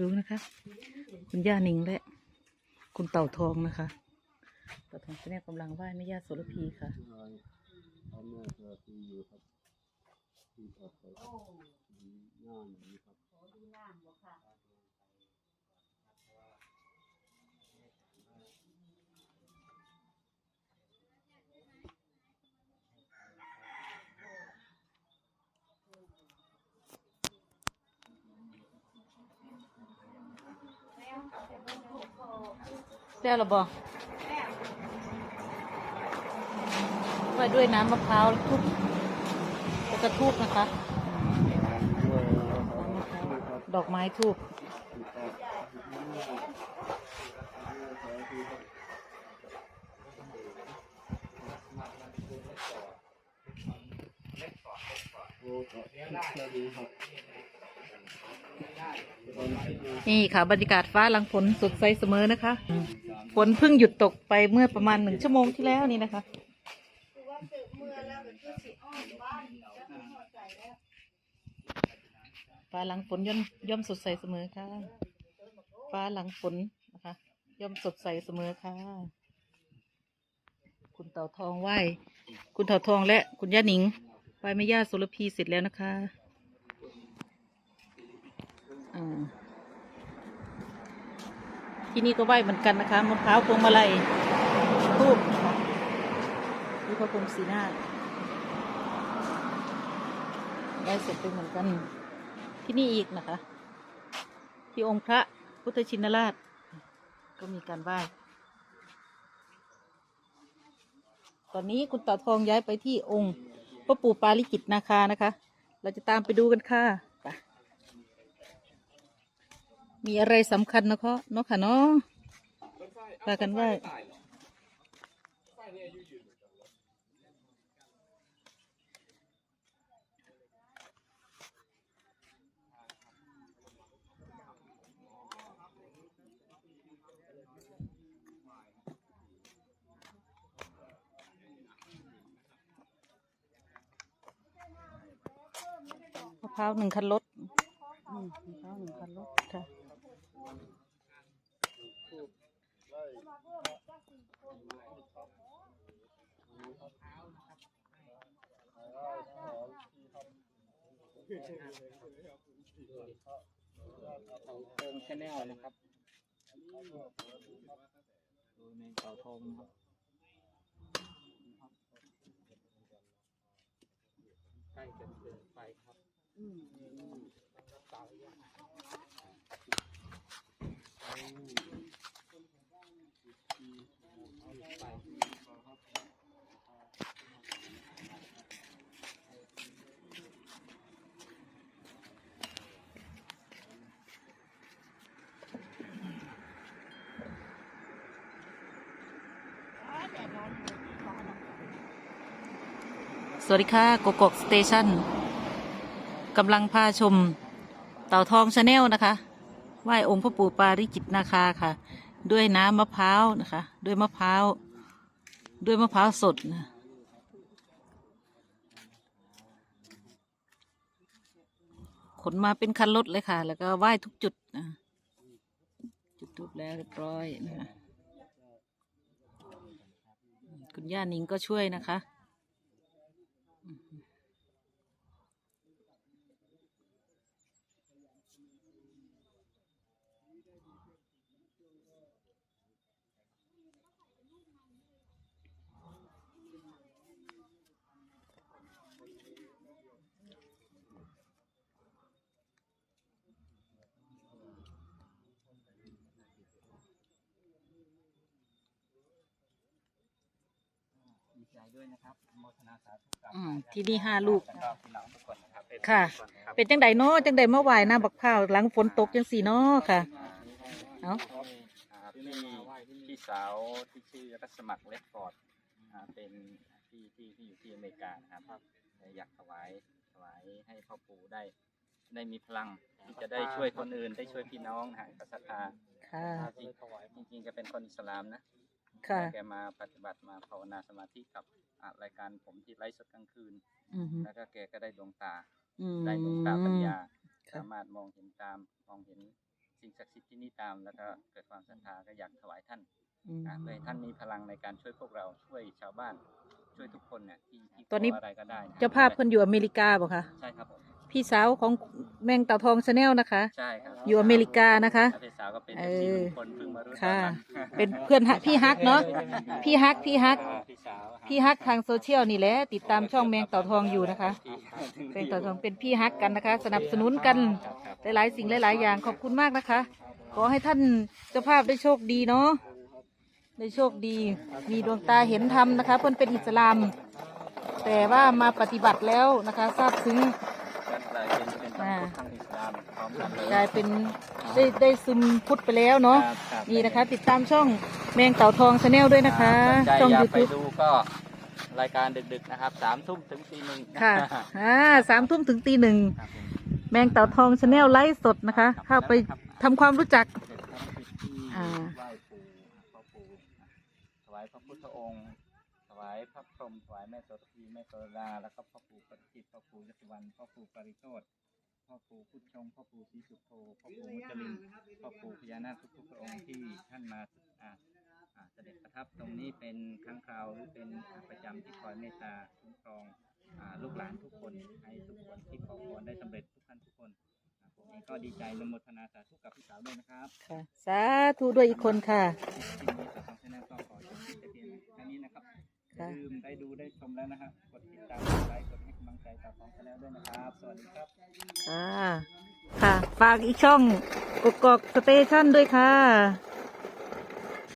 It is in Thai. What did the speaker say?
ดูนะคะ คุณย่านิงและ คุณเต่าทองนะคะ เต่าทองเนี่ยกำลังไหว้แม่ย่าโสระพีค่ะพ่อแม่เธอที่อยู่ครับที่ปลอดภัยดีงามนี้ครั แล้วเราบอไว้ด้วยน้ำมะพร้าวทุบแล้วก็ทูบนะคะ ดอกไม้ทูบโอ้ขอบคุณครับ นี่ค่ะบรรยากาศฟ้าหลังฝนสดใสเสมอนะคะ ฝนเพิ่งหยุดตกไปเมื่อประมาณหนึ่งชั่วโมงที่แล้วนี่นะคะฟ้าหลังฝนย่อมย่อมสดใสเสมอค่ะ ฟ้าหลังฝนนะคะ ย่อมสดใสเสมอค่ะ คุณเต่าทองไหวคุณเต่าทองและคุณย่าหนิงไหวแม่ย่าโสรพีเสร็จแล้วนะคะอ่า ที่นี่ก็ไหวเหมือนกันนะคะมะพร้าวพวงมาลัยทูบนะคะนี่พระพรหมสีหน้าได้เสร็จไปเหมือนกัน ที่นี่อีกนะคะ ที่องค์พระพุทธชินราช ก็มีการไหว้ตอนนี้คุณต่อทองย้ายไปที่องค์พระปู่ปาริจิตนาคานะคะ เราจะตามไปดูกันค่ะไป มีอะไรสำคัญนะเคาะเนาะค่ะเนาะพากันไหว้มะพร้าวหนึ่งคันรถอืมมะพร้าวหนึ่งคันรถค่ะ เขาโคงชาแนลนะครับดูในเสาธงนะครับใกล้จะเกินไปครับเส สวัสดีค่ะกกกสเตชันกำลังพาชมเต่าทองชาแนลนะคะไหว้องค์พระปู่ปาริจิตนาคาค่ะ ด้วยน้ำมะพร้าวนะคะ ด้วยมะพร้าว ด้วยมะพร้าวสดนะขนมาเป็นคันรถเลยค่ะ แล้วก็ไหว้ทุกจุดนะจุดทูบแล้วเรียบร้อยนะคะคุณย่านิงก็ช่วยนะคะ ดีใจด้วยนะครับอนุโมทนาสาธุกับอืมที่นี่ห้าลูก แล้วก็พี่น้องทุกคนนะครับค่ะเป็นจังใดเนาะจังใดเมื่อวายน้ำบักพร้าวหลังฝนตกจังสีเนาะค่ะ เอาอ่าพี่พี่สาวที่ชื่อรัศมักเล็กฟอร์ดอ่าเป็นที่ที่ที่อยู่ที่อเมริกานะครับอยากถวายถวายให้พ่อปู่ได้ ได้มีพลังที่จะได้ช่วยคนอื่นได้ช่วยพี่น้องนะฮะกับศรัทธาค่ะ จริงจริงๆจะเป็นคนอิสลามนะ ค่ะแกมาปฏิบัติมาภาวนาสมาธิกับอ่ารายการผมที่ไลฟ์สดกลางคืน อืมฮึแล้วก็แกก็ได้ดวงตา อืม ได้ดวงตาปัญญา ค่ะ สามารถมองเห็นตามมองเห็นสิ่งศักดิ์สิทธิ์ที่นี่ตาม แล้วก็เกิดความศรัทธาก็อยากถวายท่านอืม อ่าเพื่อให้ท่านมีพลังในการช่วยพวกเราช่วยชาวบ้านช่วยทุกคนเนี่ยที่ที่ตอนนี้ขอะไรก็ได้นะเจ้าภาพเพิ่นอยู่อเมริกาบ่คะ ใช่ครับผม พี่สาวของแมงเต่าทองชาแนลนะคะ ใช่ครับอยู่อเมริกานะคะ พี่สาวก็เป็นเอเออฟซีลุงพลเพิ่งมารู้ตอนค่ะนั้นเป็นเพื่อนฮักพี่ฮักเนาะพี่ฮักพี่ฮักอ่าพี่สาวพี่ฮักทางโซเชียลนี่แหละติดตามช่องแมงเต่าทองอยู่นะคะพี่แมงเต่าทองเป็นพี่ฮักกันนะคะ สนับสนุนกันครับครับหลายๆ สิ่งหลายๆ อย่างขอบคุณมากนะคะ ขอให้ท่านเจ้าภาพได้โชคดีเนาะได้โชคดี มีดวงตาเห็นธรรมนะคะ เพิ่นเป็นอิสลาม แต่ว่ามาปฏิบัติแล้วนะคะทราบซึ้ง พุทธทั้งอิสลามพร้อมกันเลยกลายเป็นได้ได้ซึมพุทธไปแล้วเนาะครับรับนี่นะคะ ติดตามช่องแมงเต่าทองชาแนลด้วยนะคะสนใจช่องอยากยูไปทูบดูก็รายการดึกๆนะครับสามทุ่มถึงตีหนึ่งค่ะอ่าสามทุ่มถึงตีหนึ่งครับผม แมงเต่าทองชาแนลไลฟ์สดนะคะ เข้าไปทำความรู้จัก เสร็จภารกิจที่อ่า ไหว้ปู่พ่อปู่นะถวายพระพุทธองค์ ถวายพระพรหมถวายแม่โสระพีแม่โสดาแล้วก็พ่อปู่ปฏิจิตรพ่อปู่ยศวรรณพ่อปู่ปริโชต พ่อปู่พุทธชงพ่อปู่ศรีสุโธพ่อปู่มุจลินพ่อปู่พญานาคทุกๆพระองค์ที่ท่านมาอ่าอ่าเสด็จประทับตรงนี้เป็นครั้งคราวหรือเป็นอ่าประจำที่คอยเมตตาคุ้มครองอ่าลูกหลานทุกคนให้ทุกคนที่ขอพรได้สำเร็จทุกท่านทุกคนอ่าผมเองก็ดีใจอนุโมทนาสาธุกับพี่สาวด้วยนะครับ ค่ะสาธุด้วยอีกคนค่ะ ทีนี้สาวทองชาแนลก็ขอจบคลิปแต่เพียงแค่นี้นะครับ อย่าค่ะลืมได้ดูได้ชมแล้วนะครับกดติดตามกดไลค์กดให้กำลังใจสาวทองชาแนลด้วยนะครับ สวัสดีครับ ค่ะ ค่ะ ฝากอีกช่องกกอกสเตชันด้วยค่ะ